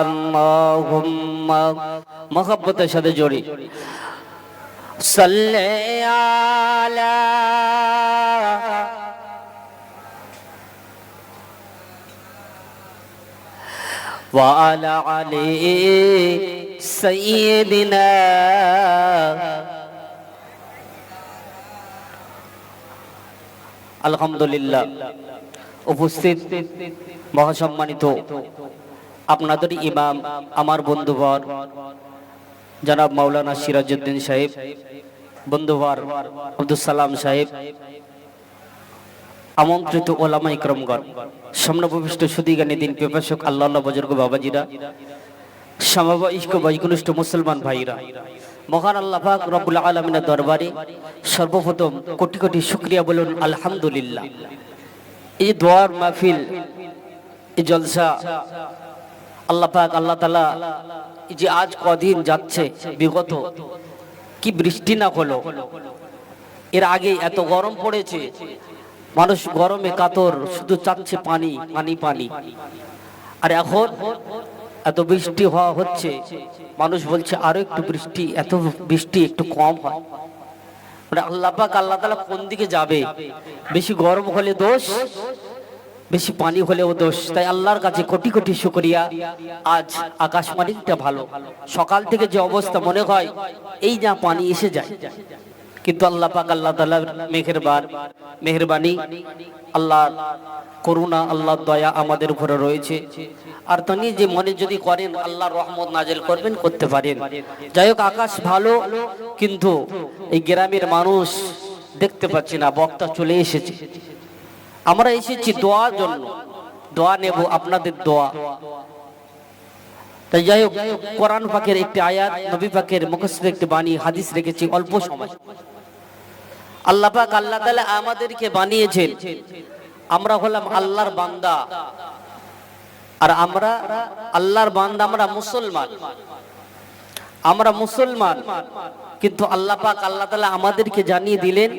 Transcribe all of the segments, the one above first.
আল্লাহুম্মা মহব্বতের সাথে জড়ি সাল্লে আলা وعلى علي سيدنا আলহামদুলিল্লাহ উপস্থিত মহাসম্মানিত আপনাদের ইমাম, আমার বন্ধুবর, জনাব মাওলানা সিরাজউদ্দিন সাহেব, বন্ধুবর আব্দুল সালাম সাহেব, আমন্ত্রিত ওলামা ইকরমগণ সামনভূমিষ্ঠ সুদীগানী দিন পেপাসক আল্লাহ বজর্গ বাবাজিরা, সমাবা ইস্ক বৈকনিষ্ঠ মুসলমান ভাইরা, মহান আল্লাহ পাক রব্বুল আলমিনের দরবারে সর্বপ্রথম কোটি কোটি শুক্রিয়া বলুন, আলহামদুলিল্লাহ। এই দোয়ার মাহফিল, এই জলসা আল্লাহ পাক, আল্লাহ তালা যে আজ কদিন যাচ্ছে, বিগত, কি বৃষ্টি না হলো? এর আগে এত গরম পড়েছে, মানুষ গরমে কাতর, শুধু চাচ্ছে পানি পানি পানি। আর এখন এত বৃষ্টি হওয়া হচ্ছে, মানুষ বলছে আরও একটু বৃষ্টি, এত বৃষ্টি একটু কম হয়। মানে আল্লাহ পাক, আল্লাহ তালা কোন দিকে যাবে? বেশি গরম হলে দোষ? বেশি পানি হলেও দোষ। তাই আল্লাহর কাছে কোটি কোটি শুকরিয়া। আজ আকাশবাণীটা ভালো। সকাল থেকে যে অবস্থা মনে হয়, এই যা পানি এসে যায়। কিন্তু আল্লাহ পাক আল্লাহ তাআলার মেহেরবান, মেহেরবানি আল্লাহ করুণা আল্লাহ দয়া আমাদের উপরে রয়েছে। আর তিনি যে মনে যদি করেন আল্লাহ রহমত নাজেল করবেন, করতে পারেন। যাই হোক, আকাশ ভালো, কিন্তু এই গ্রামের মানুষ দেখতে পাচ্ছি না, বক্তা চলে এসেছে। আমরা এসেছি দোয়ার জন্য। দোয়া নেব আপনাদের দোয়া। তাই যাই হোক, কোরআন পাকের একটি আয়াত, নবী পাকের মুখস্থ একটি বাণী, হাদিস রেখেছি অল্প সময়। আল্লাহ পাক আল্লাহ তাআলা আমাদেরকে বানিয়েছেন। আমরা হলাম আল্লাহর বান্দা। আর আমরা আল্লাহর বান্দা, আমরা মুসলমান। আমরা মুসলমান। কিন্তু আল্লাহ পাক আল্লাহ তাআলা আমাদেরকে জানিয়ে দিলেন,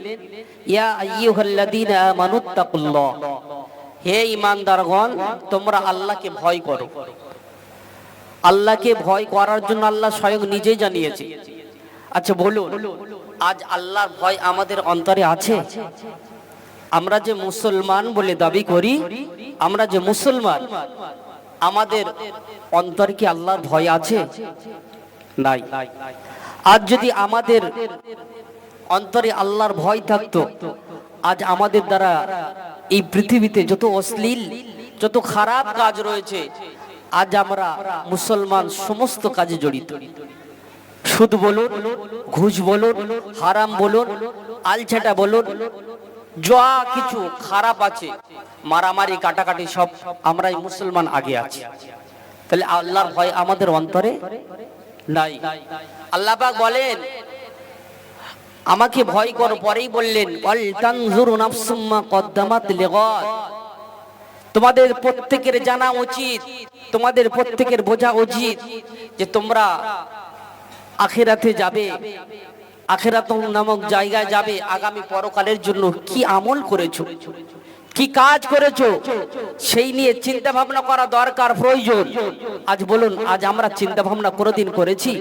ইয়া আইয়ুহাল্লাযীনা আমানুত্তাকুল্লাহ হে ঈমানদারগণ, তোমরা আল্লাহকে ভয় করো। আল্লাহকে ভয় করার জন্য আল্লাহ স্বয়ং নিজেই জানিয়েছে। আচ্ছা বলুন, আজ আল্লাহর ভয় আমাদের অন্তরে আছে? আমরা যে মুসলমান বলে দাবি করি, আমরা যে মুসলমান, আমাদের অন্তর কি আল্লাহর ভয় আছে? নাই। আজ যদি আমাদের অন্তরে আল্লাহর ভয় থাকতো, আজ আমাদের দ্বারা এই পৃথিবীতে যত অশ্লীল, যত খারাপ কাজ রয়েছে, আজ আমরা মুসলমান সমস্ত কাজে জড়িত। সুদ বলুন, ঘুষ বলুন, হারাম বলুন, আলছাটা বলুন, যা কিছু খারাপ আছে, মারামারি, কাটাকাটি সব আমরাই মুসলমান আগে আছি। তাহলে আল্লাহর ভয় আমাদের অন্তরে নাই। আল্লাহ পাক বলেন, আমাকে ভয় কর, পরেই বললেন তোমাদের প্রত্যেকের জানা উচিত, তোমাদের প্রত্যেকের বোঝা উচিত যে তোমরা আখেরাতে যাবে আখেরাত নামক জায়গায় যাবে, আগামী পরকালের জন্য কি আমল করেছ? কি কাজ করেছ? সেই নিয়ে চিন্তা ভাবনা করা দরকার, প্রয়োজন। আজ বলুন, আজ আমরা চিন্তা ভাবনা কোনোদিন করেছি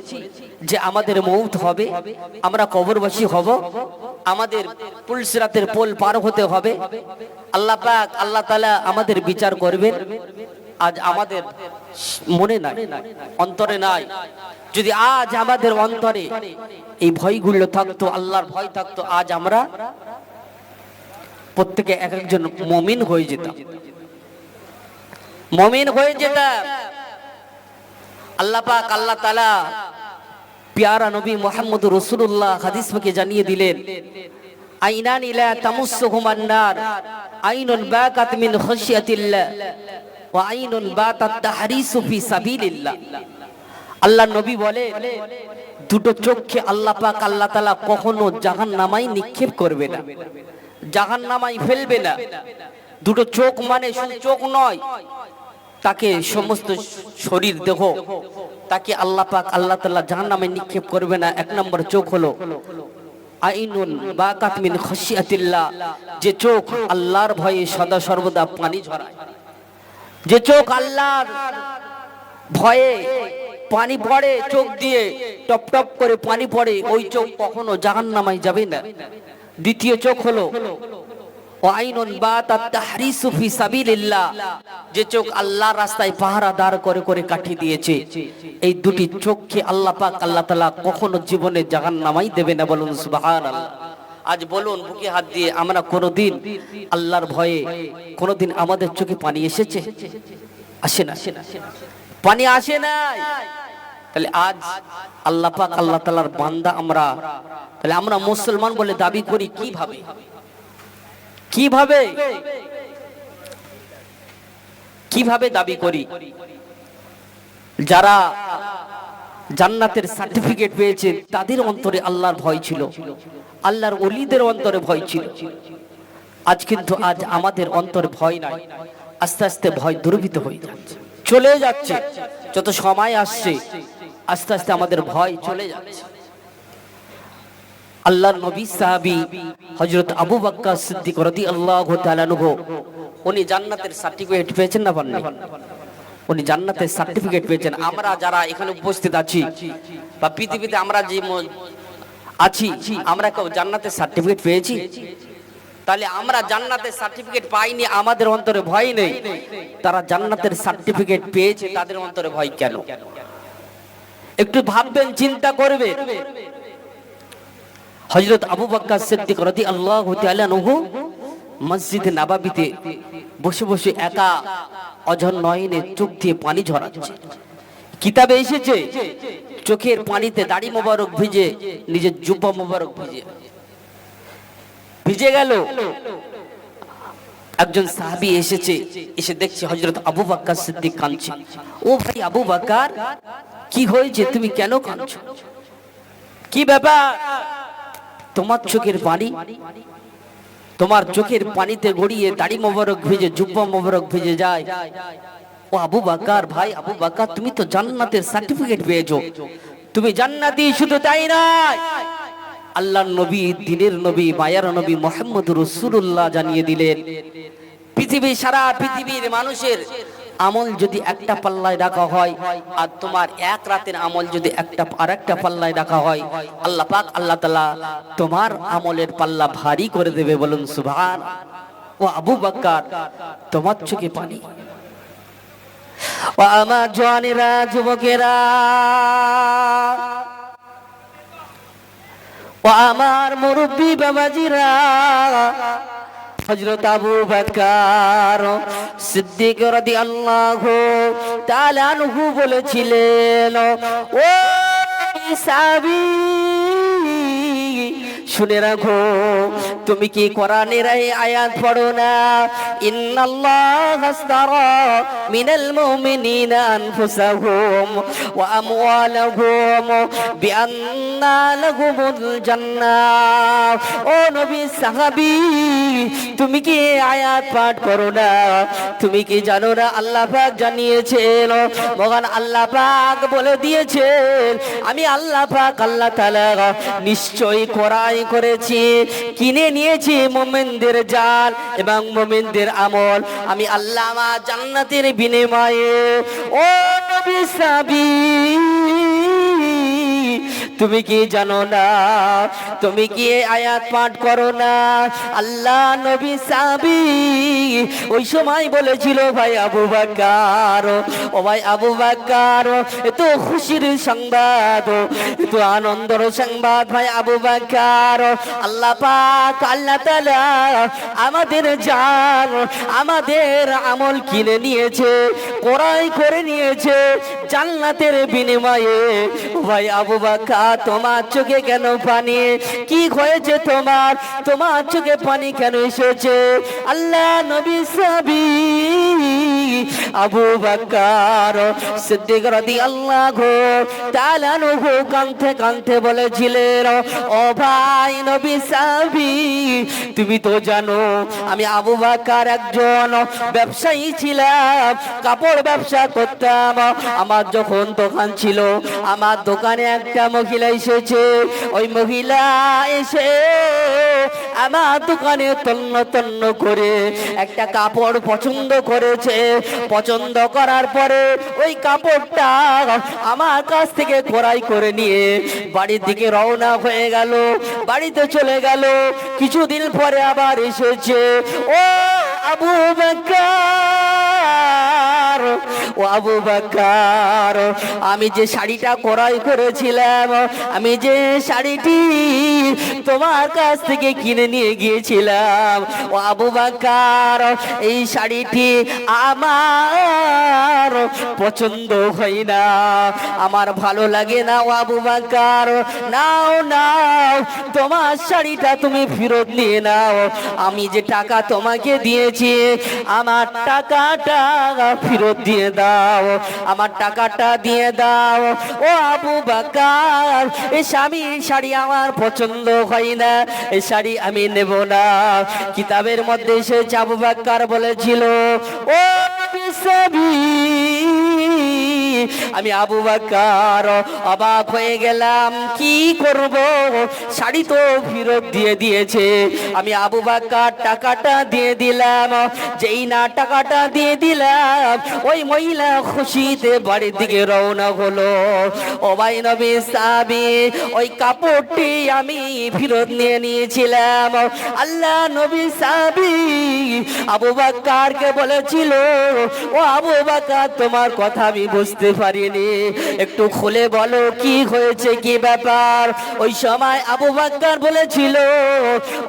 যে আমাদের মৌত হবে, আমরা কবরবাসী হব, আমাদের পুলসিরাতের পোল পার হতে হবে। আল্লাহ পাক, আল্লাহ তালা আমাদের বিচার করবেন। আজ আমাদের মনে নাই, অন্তরে নাই। যদি আজ আমাদের অন্তরে এই ভয়গুলো থাকতো, আল্লাহর ভয় থাকতো, আজ আমরা প্রত্যেকে এক একজন মমিন হয়ে যেতাম। মমিন হয়ে যেতাম। আল্লাহ পাক, আল্লাহ তালা পিয়ারা নবী মোহাম্মদ রসুল্লাহ হাদিস জানিয়ে দিলেন, আইনান ইলা তামুসসুহুমান নার আইনুন বাকাত মিন খাশিয়াতিল্লাহ, ওয়া আইনুন বাতাত তাহরিসু ফি সাবিলিল্লাহ। আল্লাহ নবী বলে, দুটো চোখকে আল্লাহ পাক, আল্লাহ তাআলা কখনো জাহান্নামাই নিক্ষেপ করবে না। জাহান্নামাই ফেলবে না। দুটো চোখ মানে শুধু চোখ নয়, তাকে সমস্ত শরীর দেহ, তাকে আল্লাহ পাক আল্লাহ তাআলা জাহান্নামে নিক্ষেপ করবে না। এক নম্বর চোখ হলো আইনুন বাকাত মিন খাশিয়াতিল্লাহ। যে চোখ আল্লাহর ভয়ে সদা সর্বদা পানি ঝরায়। যে চোখ আল্লাহর ভয়ে পানি পড়ে, চোখ দিয়ে টপ টপ করে পানি পড়ে, ওই চোখ কখনো জাহান নামাই যাবে না। দ্বিতীয় চোখ হলো যে চোখ আল্লাহর রাস্তায় পাহারা দাঁড় করে করে কাঠি দিয়েছে। এই দুটি চোখকে আল্লাহ পাক আল্লাহ তালা কখনো জীবনে জাহান্নামাই দেবে না বলুন আজ বলুন, বুকে হাত দিয়ে আমরা কোনোদিন আল্লাহর ভয়ে, কোনোদিন আমাদের চোখে পানি এসেছে? আসে না। পানি আসে না তাহলে আজ আল্লাহ পাক আল্লাহ তাআলার বান্দা আমরা, তাহলে আমরা মুসলমান বলে দাবি করি কীভাবে? কীভাবে? কীভাবে দাবি করি? যারা জান্নাতের সার্টিফিকেট পেয়েছে, তাদের অন্তরে আল্লাহর ভয় ছিল। আল্লাহর অলিদের অন্তরে ভয় ছিল। আজ কিন্তু আজ আমাদের অন্তরে ভয় নাই। আস্তে আস্তে ভয় দুর্বৃত হয়ে যাচ্ছে। চলে যাচ্ছে। যত সময় আসছে আস্তে আস্তে আমাদের ভয় চলে যাচ্ছে। আল্লাহর নবী সাহাবী হযরত আবু বকর সিদ্দিক রাদিয়াল্লাহু তাআলা আনহু, উনি জান্নাতের সার্টিফিকেট পেয়েছেন না পাননি? উনি জান্নাতের সার্টিফিকেট পেয়েছেন। আমরা যারা এখানে উপস্থিত আছি বা পৃথিবীতে আমরা যে আছি, আমরা কেউ জান্নাতের সার্টিফিকেট পেয়েছি? তাহলে আমরা জান্নাতের সার্টিফিকেট পাইনি, আমাদের অন্তরে ভয় নেই। তারা জান্নাতের সার্টিফিকেট পেয়েছে, তাদের অন্তরে ভয় কেন? একটু ভাববেন, চিন্তা করবেন হজরত আবু বক্কর সিদ্দিক রাদি আল্লাহ তাআলাহু মসজিদে নাবাবিতে বসে বসে একা অঝর নয়নে চোখ দিয়ে পানি ঝরাচ্ছে। কিতাবে এসেছে, চোখের পানিতে দাড়ি মোবারক ভিজে, নিজের জুব্বা মোবারক ভিজে। ভিজে গেল। একজন সাহাবী এসেছে, এসে দেখছে হজরত আবু বাক্কার সিদ্দিক কাঁদছে। ও ভাই আবু বাক্কার কি হয়েছে? তুমি কেন কাঁদছো? কি ব্যাপার? তোমার চোখের পানি? তোমার চোখের পানিতে গড়িয়ে দাড়ি মোবারক ভিজে, জুব্বা মোবারক ভিজে যায়। ও আবু বাকার ভাই, আবু বাকার, তুমি তো জান্নাতের সার্টিফিকেট পেয়েছ। তুমি জান্নাতি, শুধু তাই নয়, আল্লাহর নবী, দিনের নবী, মায়ার নবী মোহাম্মদ রসুল্লাহ জানিয়ে দিলেন, পৃথিবী সারা পৃথিবীর মানুষের আমল যদি একটা পাল্লায় রাখা হয়, আর তোমার এক রাতের আমল যদি একটা আর একটা পাল্লায় রাখা হয়, আল্লাহ পাক আল্লাহ তালা তোমার আমলের পাল্লা ভারী করে দেবে বলুন সুভান ও আবু বাক্কার তোমার চোখে পানি। ও আমার জওয়ানেরা যুবকেরা, ও আমার মুরব্বী বাবাজিরা হজরত আবু বকর সিদ্দিক রাদিয়াল্লাহু তাআলা আনহু বলেছিলেন ও সাবি শুনে রাখো, তুমি কি কোরআনের আয়াত পড়ো না? ইন্নাল্লাহ আস্তারা মিনাল মুমিনিনা আনফুসাহুম ওয়া আমওয়ালাহুম বিআন্না লাহুমুল জান্নাহ ও নবী সাহাবী, তুমি কি আয়াত পাঠ করো না? তুমি কি জানো না আল্লাহ পাক জানিয়েছেন, মহান আল্লাহ পাক বলে দিয়েছেন, আমি আল্লাহ পাক আল্লাহ তাআলা নিশ্চয়ই কোরআন করেছি, কিনে নিয়েছি মোমেনদের জাল এবং মোমেনদের আমল। আমি আল্লাহ জান্নাতের বিনিময়ে, ও নবী সাবি। তুমি কি জানো না? তুমি কি আয়াত পাঠ করো না? আল্লাহ নবী সাবি ওই সময় বলেছিল, ভাই আবু বাক্কার ও ভাই আবু বাক্কার এত খুশির সংবাদ, এত আনন্দের সংবাদ, ভাই আবু বাক্কার আল্লাহ পাক, আল্লাহ তাআলা আমাদের জান, আমাদের আমল কিনে নিয়েছে, ক্রয় করে নিয়েছে জান্নাতের বিনিময়ে। ভাই আবু বাক্কা তোমার চোখে কেন পানি? কি হয়েছে তোমার? তোমার চোখে পানি কেন এসেছে? আল্লাহ নবী সাবি। আবু বাক্কার সিদ্দিক রাদিয়াল্লাহু তাআলা নহু কাঁদতে কাঁদতে বলেছিলেন, ও ভাই নবী সাবি তুমি তো জানো আমি আবু বাক্কার একজন ব্যবসায়ী ছিলাম, কাপড় ব্যবসা করতাম। আমার যখন দোকান ছিল, আমার দোকানে একটা মহিলা এসেছে, ওই মহিলা এসে আমার দোকানে তন্ন তন্ন করে একটা কাপড় পছন্দ করেছে। পছন্দ করার পরে ওই কাপড়টা আমার কাছ থেকে ক্রয় করে নিয়ে বাড়ির দিকে রওনা হয়ে গেল। বাড়িতে চলে গেল। কিছুদিন পরে আবার এসেছে। ও আবু বকর! ও আবু বকর, আমি যে শাড়িটা ক্রয় করেছিলাম, আমি যে শাড়িটি তোমার কাছ থেকে কিনে নিয়ে গিয়েছিলাম। ও আবু বকর, এই শাড়িটি আমার পছন্দ হয় না, আমার ভালো লাগে না ও আবু বকর। নাও নাও, তোমার শাড়িটা তুমি ফেরত নিয়ে নাও। আমি যে টাকা তোমাকে দিয়েছি, আমার টাকাটা ফেরত দিয়ে দাও। আমার টাকাটা দিয়ে দাও। ও আবু বাকার এই স্বামী শাড়ি আমার পছন্দ হয় না এই শাড়ি আমি নেব না। কিতাবের মধ্যে সে আবু বাক্কার বলেছিল, ও বিশ্ববি আমি আবু বাক্কার অবাক হয়ে গেলাম, কি করব? শাড়ি তো ফেরত দিয়ে দিয়েছে। আমি আবু বাক্কার টাকাটা দিয়ে দিলাম, যেই না টাকাটা দিয়ে দিলাম, ওই মহিলা খুশিতে বাড়ির দিকে রওনা হলো। ও ভাই নবী সাবি ওই কাপড়টি আমি ফেরত নিয়ে নিয়েছিলাম। আল্লাহ নবী সাবি আবু বাক্কারকে বলেছিল, ও আবু বাক্কার তোমার কথা আমি বুঝতে পারিনি। একটু খুলে বলো, কি হয়েছে, কি ব্যাপার? ওই সময় আবু বাক্কার বলেছিল,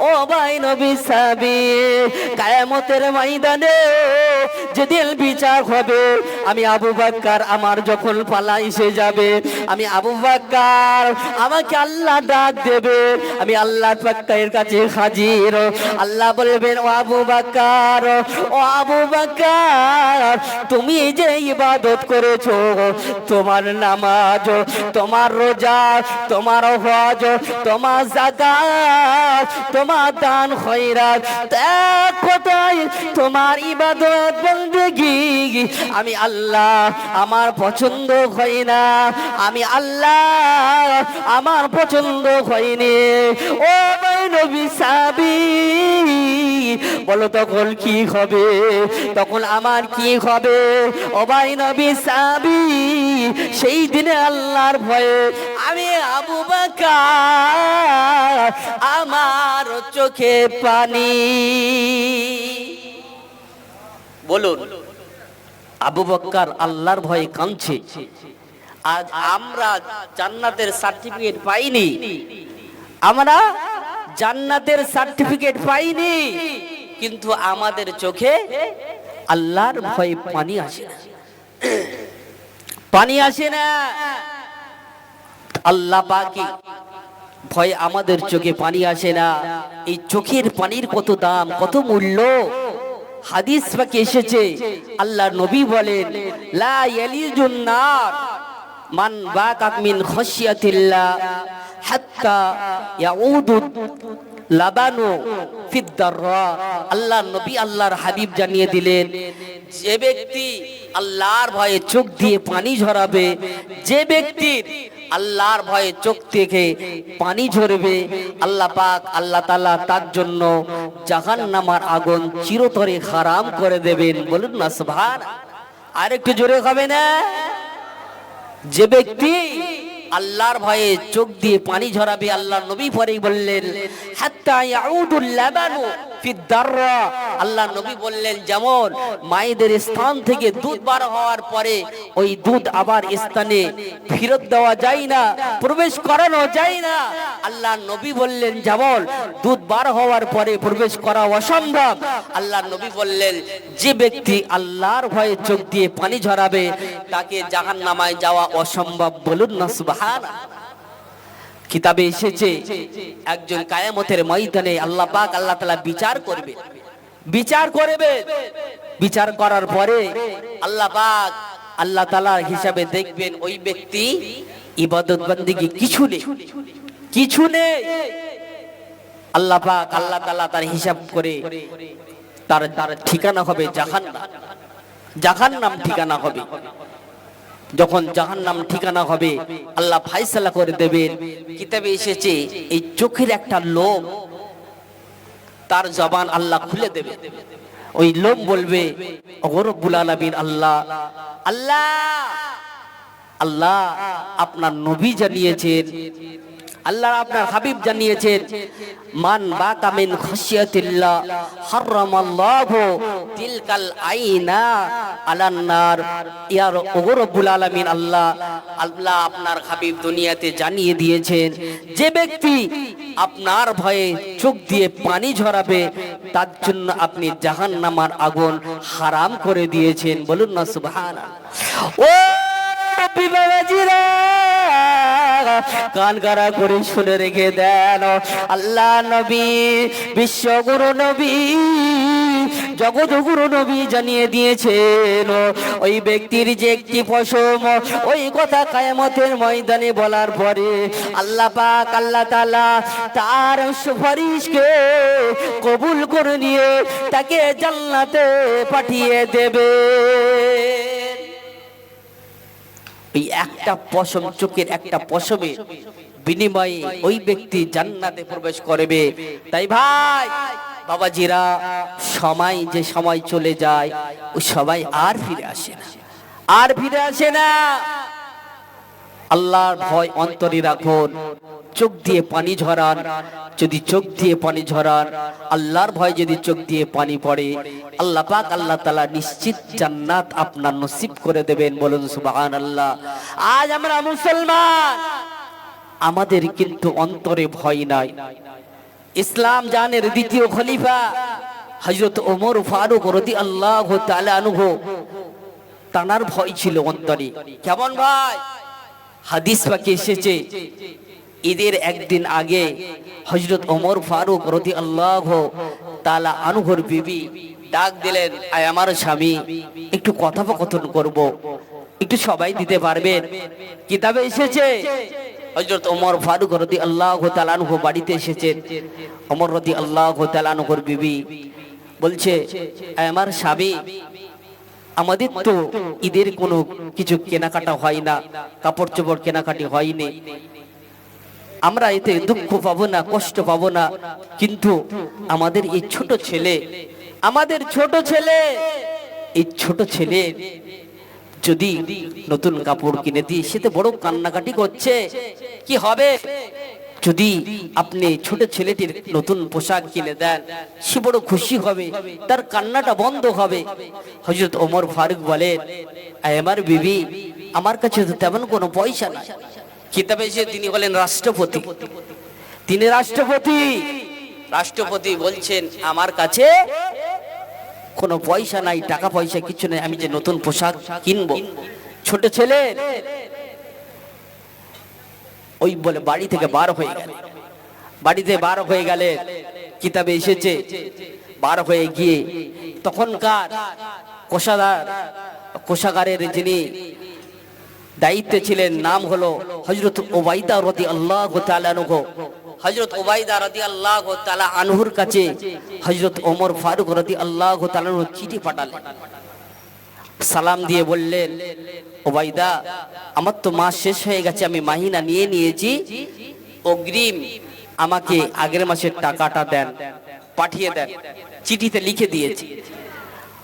ও ভাই নবী সাবি কায়ামতের ময়দানে যেদিন বিচার হবে, আমি আবু বাক্কার আমার যখন পালা এসে যাবে, আমি আবু বাক্কার আমাকে আল্লাহ ডাক দেবে, আমি আল্লাহ পাক্কার কাছে হাজির। আল্লাহ বলবেন, ও আবু বাক্কার, ও আবু বাক্কার, তুমি যে ইবাদত করেছ তোমার নামাজ, তোমার রোজা, তোমার হজ তোমার জাকাত তোমার দান খয়রাত। এক কথায়? তোমার ইবাদত বন্দেগি। আমি আল্লাহ, আমার পছন্দ হয় না। আমি আল্লাহ, আমার পছন্দ হয়নি ও নবী সাবি, বলো তখন কি হবে? তখন আমার কি হবে? ও ভাই নবী সাবি সেই দিনে আল্লাহর ভয়ে আমি আবু বাকার আমার চোখে পানি। বলুন, আবু বক্কার আল্লাহর ভয়ে কাঁদছে। আজ আমরা জান্নাতের সার্টিফিকেট পাইনি। আমরা জান্নাতের সার্টিফিকেট পাইনি। কিন্তু আমাদের চোখে আল্লাহর ভয়ে পানি আসে না। পানি আসে না। আল্লাহ পাকি, ভয় আমাদের চোখে পানি আসে না। এই চোখের পানির কত দাম, কত মূল্য? হাদিস পাকে এসেছে আল্লাহ নবী বলেন, লা ইয়ালিজুন নার মান বাকাক মিন খশিয়াতিল্লাহ হাত্তা ইয়াউদু লাবানু আল্লাহ নবী আল্লাহর হাবিব জানিয়ে দিলেন, যে ব্যক্তি আল্লাহর ভয়ে চোখ দিয়ে পানি ঝরাবে, যে ব্যক্তির আল্লাহর ভয়ে চোখ থেকে পানি ঝরবে, আল্লাহ পাক আল্লাহ তাআলা তার জন্য জাহান নামার আগুন চিরতরে হারাম করে দেবেন। বলুন না সুবহান আর একটু জোরে হবে না? যে ব্যক্তি আল্লাহর ভয়ে চোখ দিয়ে পানি ঝরাবে আল্লাহ নবী পরে বললেন হাত্তা ইয়াউদুল লাবানু আল্লাহ নবী বললেন, যেমন মায়েদের স্থান থেকে দুধ বার হওয়ার পরে ওই দুধ আবার স্থানে ফেরত দেওয়া যায় না, প্রবেশ করানো যায় না। আল্লাহ নবী বললেন, যেমন দুধ বার হওয়ার পরে প্রবেশ করা অসম্ভব। আল্লাহ নবী বললেন, যে ব্যক্তি আল্লাহর ভয়ে চোখ দিয়ে পানি ঝরাবে, তাকে জাহান নামায় যাওয়া অসম্ভব বলুন না সুবহান কিতাবে এসেছে, একজন কায়ামতের ময়দানে আল্লাহ পাক আল্লাহ তাআলা বিচার করবে। বিচার করবে। বিচার করার পরে আল্লাহ পাক আল্লাহ তাআলার হিসাবে দেখবেন ওই ব্যক্তি ইবাদত বন্দিগি কিছু নেই। কিছু নেই। আল্লাহ পাক আল্লাহ তালা তার হিসাব করে তার তার ঠিকানা হবে জাহান্নাম। জাহান্নাম ঠিকানা হবে। যখন জাহান নাম ঠিকানা হবে, আল্লাহ ফাইসালা করে দেবেন। কিতাবে এসেছে, এই চোখের একটা লোম, তার জবান আল্লাহ খুলে দেবে। ওই লোম বলবে আল্লাহ আল্লাহ আল্লাহ, আপনার নবী জানিয়েছেন আল্লাহ আপনার হাবিব জানিয়েছেন, মান বাকা মিন খাশিয়াতিল্লাহ, হারামাল্লাহু তিলকাল আইনা আলান নার ইয়া রব্বুল আলামিন, আল্লাহ আল্লাহ আপনার হাবিব দুনিয়াতে জানিয়ে দিয়েছেন, যে ব্যক্তি আপনার ভয়ে চোখ দিয়ে পানি ঝরাবে, তার জন্য আপনি জাহান্নামার আগুন হারাম করে দিয়েছেন। বলুন না, সুবহানাল্লাহ। ও বাবাজিরা কান কারা করে শুনে রেখে দেন। আল্লাহ নবী, বিশ্বগুরু নবী, জগৎগুরু নবী জানিয়ে দিয়েছেন, ওই ব্যক্তির যে একটি পশম, ওই কথা কায়ামতের ময়দানে বলার পরে আল্লাহ পাক, আল্লাহ তাআলা তার সুপারিশকে কবুল করে নিয়ে তাকে জান্নাতে পাঠিয়ে দেবে। এই একটা পশম চোখের একটা পশমে বিনিময়ে ওই ব্যক্তি জান্নাতে প্রবেশ করবে। তাই ভাই, বাবাজিরা, সময় যে সময় চলে যায় ওই সবাই আর ফিরে আসে না। আর ফিরে আসে না। আল্লাহর ভয় অন্তরে রাখুন। চোখ দিয়ে পানি ঝরান। যদি চোখ দিয়ে পানি ঝরান, আল্লাহর ভয় যদি চোখ দিয়ে পানি পড়ে, আল্লাহ পাক আল্লাহ তালা নিশ্চিত জান্নাত আপনার নসিব করে দেবেন। বলুন সুবাহান আল্লাহ আজ আমরা মুসলমান। আমাদের কিন্তু অন্তরে ভয় নাই। ইসলাম জানের দ্বিতীয় খলিফা হজরত ওমর ফারুক রদি আল্লাহ আনুহ। তানার ভয় ছিল অন্তরে। কেমন ভাই? হাদিস পাকে এসেছে। ঈদের একদিন আগে হজরত ওমর ফারুক রদি আল্লাহ তালা আনুঘর বিবি ডাক দিলেন, আয় আমার স্বামী, একটু কথোপকথন করব, একটু সবাই দিতে পারবেন কিতাবে এসেছে হজরত ওমর ফারুক রদি আল্লাহ তালানহ বাড়িতে এসেছেন। ওমর রদি আল্লাহ তালানহর বিবি বলছে আমার স্বামী আমাদের তো ঈদের কোনো কিছু কেনাকাটা হয় না কাপড় চোপড় কেনাকাটি হয়নি। আমরা এতে দুঃখ পাবো না, কষ্ট পাবো না, কিন্তু আমাদের এই ছোট ছেলে, আমাদের ছোট ছেলে, এই ছোট ছেলে যদি নতুন কাপড় কিনে দিই সে তো বড় কান্নাকাটি করছে, কি হবে? যদি আপনি ছোট ছেলেটির নতুন পোশাক কিনে দেন, সে বড় খুশি হবে, তার কান্নাটা বন্ধ হবে। হজরত ওমর ফারুক বলেন, "আয় আমার বিবি, আমার কাছে তো তেমন কোনো পয়সা নাই। কিতাবে এসে তিনি বলেন, রাষ্ট্রপতি। তিনি রাষ্ট্রপতি। রাষ্ট্রপতি বলছেন, আমার কাছে কোনো পয়সা নাই, টাকা পয়সা কিছু নেই, আমি যে নতুন পোশাক কিনবো। ছোট ছেলে ওই বলে বাড়ি থেকে বার হয়ে গেল। বাড়িতে বার হয়ে গেলে কিতাবে এসেছে, বার হয়ে গিয়ে তখনকার কোষাগার, কোষাগারের যিনি দায়িত্বে ছিলেন, নাম হলো হজরত ওবাইদা রদি আল্লাহ তালানুহ হজরত ওবাইদা রদি আল্লাহ তালা আনহুর কাছে হজরত ওমর ফারুক রদি আল্লাহ তালানহ চিঠি পাঠালেন। সালাম দিয়ে বললেন ওবাইদা আমার তো মাস শেষ হয়ে গেছে, আমি মাহিনা নিয়ে নিয়েছি। অগ্রিম আমাকে আগের মাসের টাকাটা দেন, পাঠিয়ে দেন। চিঠিতে লিখে দিয়েছি।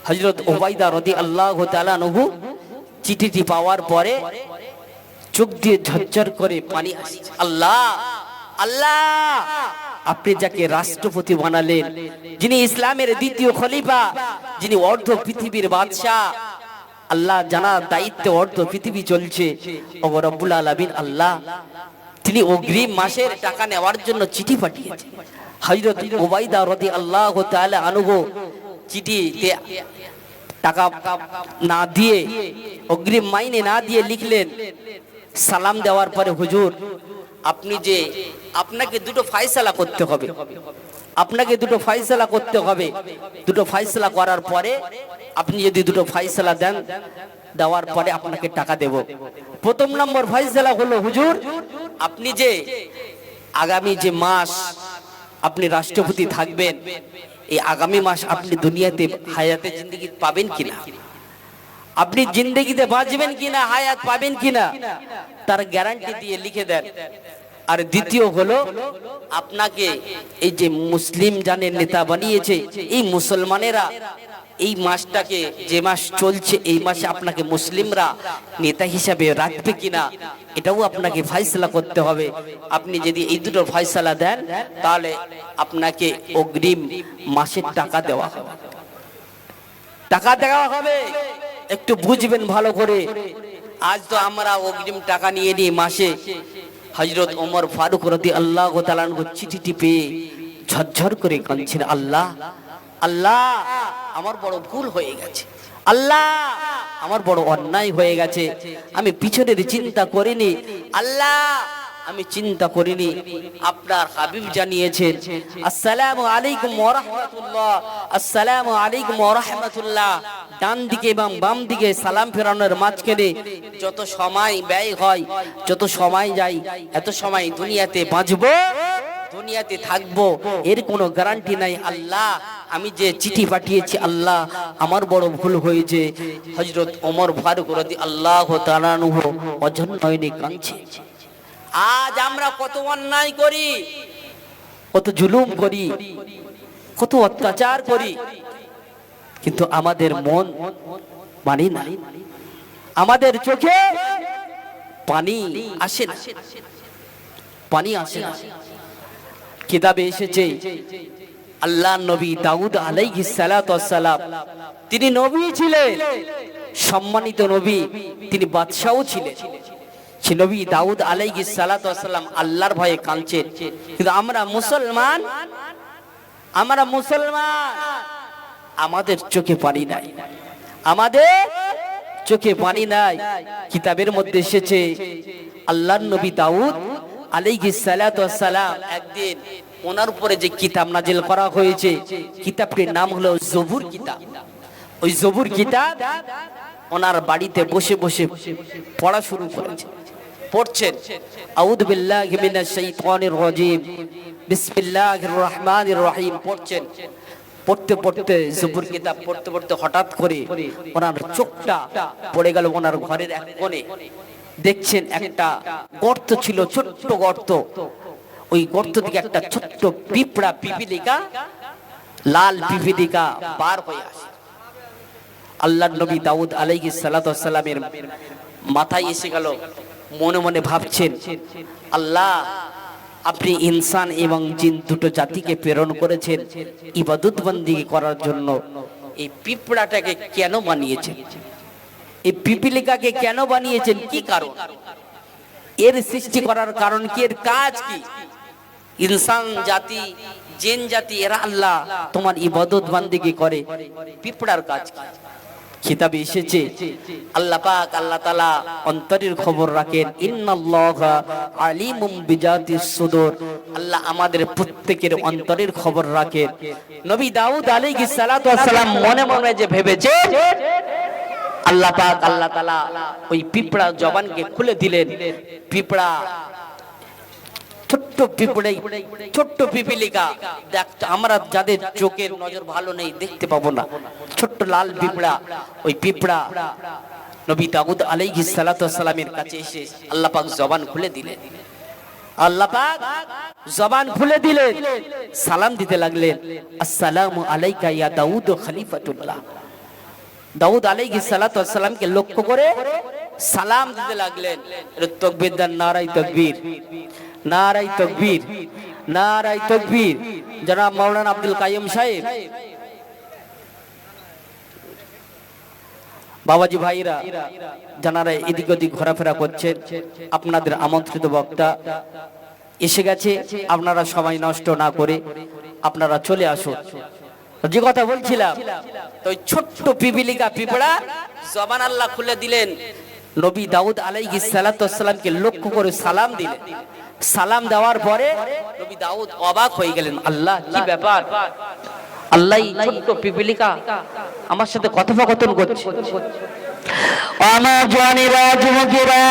হজরত ওবাইদা রদি আল্লাহ তালানহু চিঠিটি পাওয়ার পরে চোখ দিয়ে ঝরঝর করে পানি আসছে। আল্লাহ আল্লাহ, আপনি যাকে রাষ্ট্রপতি বানালেন, যিনি ইসলামের দ্বিতীয় খলিফা, যিনি অর্ধ পৃথিবীর বাদশাহ আল্লাহ জানা দায়িত্বে, অর্থ, পৃথিবী চলছে। ও রব্বুল আলামিন আল্লাহ, তিনি অগ্রিম মাসের টাকা নেওয়ার জন্য চিঠি পাঠিয়েছেন। হযরত ওবাইদা রাদিয়াল্লাহু তাআলা আনহু চিঠিতে টাকা না দিয়ে, অগ্রিম মাইনে না দিয়ে লিখলেন, সালাম দেওয়ার পরে, হুজুর, আপনি যে, আপনাকে দুটো ফাইসালা করতে হবে। আপনাকে দুটো ফাইসালা করতে হবে। দুটো ফাইসালা করার পরে আপনি যদি দুটো ফাইসালা দেন, দেওয়ার পরে আপনাকে টাকা দেব। প্রথম নম্বর ফাইসালা হলো, হুজুর, আপনি যে আগামী যে মাস আপনি রাষ্ট্রপতি থাকবেন, এই আগামী মাস আপনি দুনিয়াতে হায়াতে জিন্দগি পাবেন কিনা? আপনি জিন্দগিতে বাঁচবেন কিনা, হায়াত পাবেন কিনা? তার গ্যারান্টি দিয়ে লিখে দেন। আর দ্বিতীয় হলো, আপনাকে এই যে মুসলিম জানের নেতা বানিয়েছে, এই মুসলমানেরা এই মাসটাকে, যে মাস চলছে, এই মাসে আপনাকে মুসলিমরা নেতা হিসাবে রাখবে কিনা, এটাও আপনাকে ফয়সলা করতে হবে। আপনি যদি এই দুটো ফয়সলা দেন, তাহলে আপনাকে অগ্রিম মাসের টাকা দেওয়া হবে। টাকা দেওয়া হবে। একটু বুঝবেন ভালো করে। আজ তো আমরা অগ্রিম টাকা নিয়ে নিই মাসে। হজরত ওমর ফারুক রতি আল্লাহ চিঠি চিঠিটি পেয়ে ঝরঝর করে কাঁদছেন, আল্লাহ আল্লাহ, আমার বড় ভুল হয়ে গেছে। আল্লাহ, আমার বড় অন্যায় হয়ে গেছে। আমি পিছনের চিন্তা করিনি। আল্লাহ আমি চিন্তা করিনি, আপনার হাবিব জানিয়েছেন, আসসালামু আলাইকুম ওয়া আসসালামু আলাইকুম ওয়া ডান দিকে এবং বাম দিকে সালাম ফেরানোর মাঝখানে যত সময় ব্যয় হয়, যত সময় যায় এত সময় দুনিয়াতে বাঁচবো, দুনিয়াতে থাকব, এর কোনো গ্যারান্টি নাই। আল্লাহ, আমি যে চিঠি পাঠিয়েছি, আল্লাহ, আমার বড় ভুল হয়েছে। হজরত ওমর ফারুক রদি আল্লাহ তালানুহ অজন্ময়নে কাঁদছে। আজ আমরা কত অন্যায় করি, কত জুলুম করি, কত অত্যাচার করি, কিন্তু আমাদের মন মানি না। আমাদের চোখে পানি আসে না। পানি আসে না। কিতাবে এসেছে, আল্লাহ নবী দাউদ আলাইহিস সালাম, তিনি নবী ছিলেন, সম্মানিত নবী, তিনি বাদশাও ছিলেন। সে নবী দাউদ আলাইহিস সালাম আল্লাহর ভয়ে কাঁদছেন। কিন্তু আমরা মুসলমান আমরা মুসলমান, আমাদের চোখে পানি নাই। আমাদের চোখে পানি নাই। কিতাবের মধ্যে এসেছে, আল্লাহর নবী দাউদ আলাইহিস সালাম একদিন ওনার উপরে যে কিতাব নাজিল করা হয়েছে, কিতাবটির নাম হলো জবুর কিতাব। ওই জবুর কিতাব ওনার বাড়িতে বসে বসে পড়া শুরু করেছে। পড়ছেন। আউযু বিল্লাহি মিনাশ শাইতানির রাজিম। বিসমিল্লাহির রহমানির রহিম পড়ছেন। পড়তে পড়তে জবুর কিতাব পড়তে পড়তে হঠাৎ করে ওনার চোখটা পড়ে গেল ওনার ঘরের এক কোণে। দেখছেন একটা গর্ত ছিল, ছোট্ট গর্ত। ওই গর্ত থেকে একটা ছোট্ট পিঁপড়া পিপিলিকা, লাল পিপিলিকা পার হয়ে আসে। আল্লাহ নবী দাউদ আলাইহি সালামের মাথায় এসে গেল মনে মনে ভাবছেন, আল্লাহ, আপনি ইনসান এবং জিন দুটো জাতিকে প্রেরণ করেছেন ইবাদত বন্দি করার জন্য। এই পিঁপড়াটাকে কেন বানিয়েছেন? এই পিপিলিকাকে কেন বানিয়েছেন? কি কারণ? এর সৃষ্টি করার কারণ কি? এর কাজ কি? ইনসান জাতি, জেন জাতি, এরা আল্লাহ তোমার ইবাদত বান্দিগি করে। পিঁপড়ার কাজ কি? কিতাবে এসেছে। আল্লাহ পাক, আল্লাহ তাআলা অন্তরের খবর রাখেন, ইন্নাল্লাহা আলিমুম বিজাতিস সুদূর। আল্লাহ আমাদের প্রত্যেকের অন্তরের খবর রাখেন। নবী দাউদ আলাইহিস সালাতু ওয়াস সালাম মনে মনে যে ভেবেছে, আল্লাহ পাক, আল্লাহ তাআলা ওই পিঁপড়া জবানকে খুলে দিলেন। পিঁপড়া ছোট্ট ছোট্ট পিপিলিকা। দেখ, আমরা যাদের চোখের নজর ভালো নেই, দেখতে পাবো না। ছোট্ট লাল ওই নবী দাউদ আলাইহিস সালাতু সালামের কাছে এসে আল্লাহ পাক জবান খুলে দিলেন। আল্লাহ পাক জবান খুলে দিলেন, সালাম দিতে লাগলেন। আসসালামু আলাইকা ইয়া দাউদ খলিফাতুল্লাহ। দাউদ আলাইহিস সালাতু সালামকে লক্ষ্য করে সালাম দিতে লাগলেন। তকবীর দান নারাই তকবীর। নারাই তকবীর নারাই তকবীর। জনাব মাওলানা আব্দুল কাইয়ুম সাহেব। বাবাজি ভাইরা যারা এদিক ওদিক ঘোরাফেরা করছেন, আপনাদের আমন্ত্রিত বক্তা এসে গেছে, আপনারা সবাই নষ্ট না করে আপনারা চলে আসুন। যে কথা বলছিলাম, তো ছোট্ট পিপিলিকা পিঁপড়া জবান আল্লাহ খুলে দিলেন। নবী দাউদ আলাইহিস সালামকে লক্ষ্য করে সালাম দিলেন। সালাম দেওয়ার পরে নবী দাউদ অবাক হয়ে গেলেন আল্লাহ কি ব্যাপার? আল্লাহ ছোট্ট পিপিলিকা আমার সাথে কথোপকথন করছে। আমার জওয়ানেরা যুবকেরা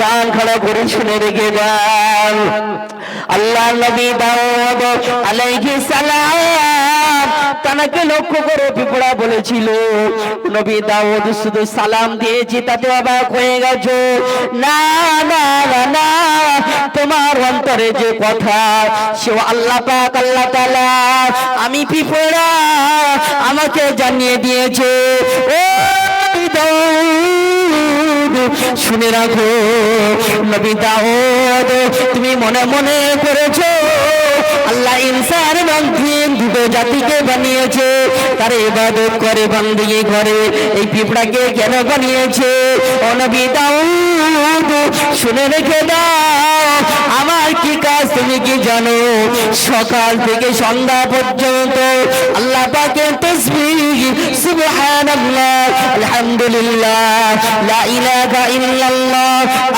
কান খাড়া করে শুনে রেখে যান। আল্লাহ নবী দাউদ আলাইহিস সালাম। তানাকে লক্ষ্য করে পিঁপড়া বলেছিল। নবী দাউদ শুধু সালাম দিয়েছি তাতে অবাক হয়ে গেছো। না না না, তোমার অন্তরে যে কথা সে আল্লাহ পাক আল্লাহ তাআলা আমি পিঁপড়া আমাকে জানিয়ে দিয়েছে। ও শুনে রাখো নবী দাউদ তুমি মনে মনে করেছ জাতিকে বানিয়েছে। তার ইবাদত করে বান্দিগি করে, এই পিঁপড়াকে কেন বানিয়েছে? ও নবী দাউদ, শুনে রেখে দাও, আমার কি কাজ তুমি কি জানো? সকাল থেকে সন্ধ্যা পর্যন্ত আল্লাহ পাকে তসবিহ, সুবহানাল্লাহ, আলহামদুলিল্লাহ, লা ইলাহা ইল্লাল্লাহ,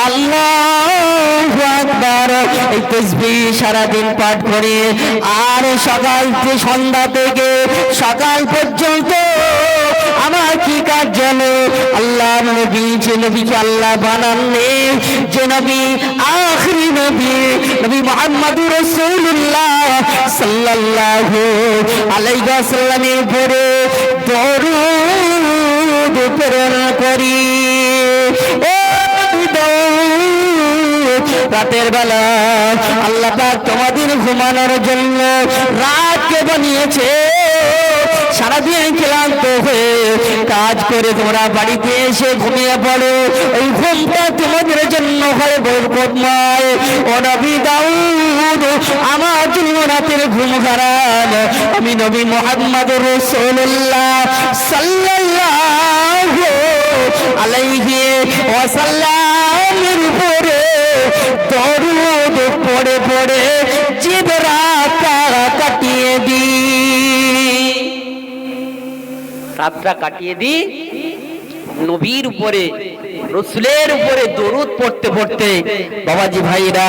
আল্লাহু আকবার। এই তসবিহ সারা পাঠ করে। আর সকাল সন্ধ্যা থেকে সকাল পর্যন্ত আমার কি কাজ জানো? আল্লাহ নবী, যে নবীকে আল্লাহ বানাননি যে নবী আখরি নবী নবী মোহাম্মদুর রাসূলুল্লাহ সাল্লাল্লাহু আলাইহি ওয়াসাল্লামের উপরে দরুদ প্রেরণ করি। রাতের বেলা আল্লাহ তোমাদের ঘুমানোর জন্য রাতকে বানিয়েছে। সারাদিন ক্লান্ত হয়ে কাজ করে তোমরা বাড়িতে এসে ঘুমিয়ে পড়ো। ওই ঘুমটা তোমাদের জন্য হয় নবী দাউদ, আমার জন্য রাতের ঘুম খারাপ আমি নবী মোহাম্মদ রাসূলুল্লাহ সাল্লাল্লাহু আলাইহি ওয়াসাল্লামের উপরে দরুদ পড়ে পড়ে জীবরা কাটিয়ে দি। রাতটা কাটিয়ে দি। নবীর উপরে, রসুলের উপরে দরুদ পড়তে পড়তে বাবাজি ভাইরা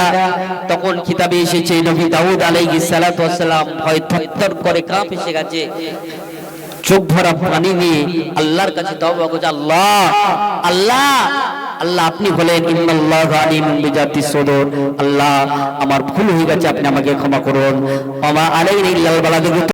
তখন কিতাবে এসেছে, নবী দাউদ আলাইহিস সালাতু ওয়াসসালাম ভয় থরথর করে কাঁপ এসে গেছে। চোখ ভরা পানি নিয়ে আল্লাহর কাছে আল্লাহ আল্লাহ আল্লাহ, আপনি বলেন আল্লাহ, আমার ভুল হয়ে গেছে, আপনি আমাকে ক্ষমা করুন। আমা আলাইনা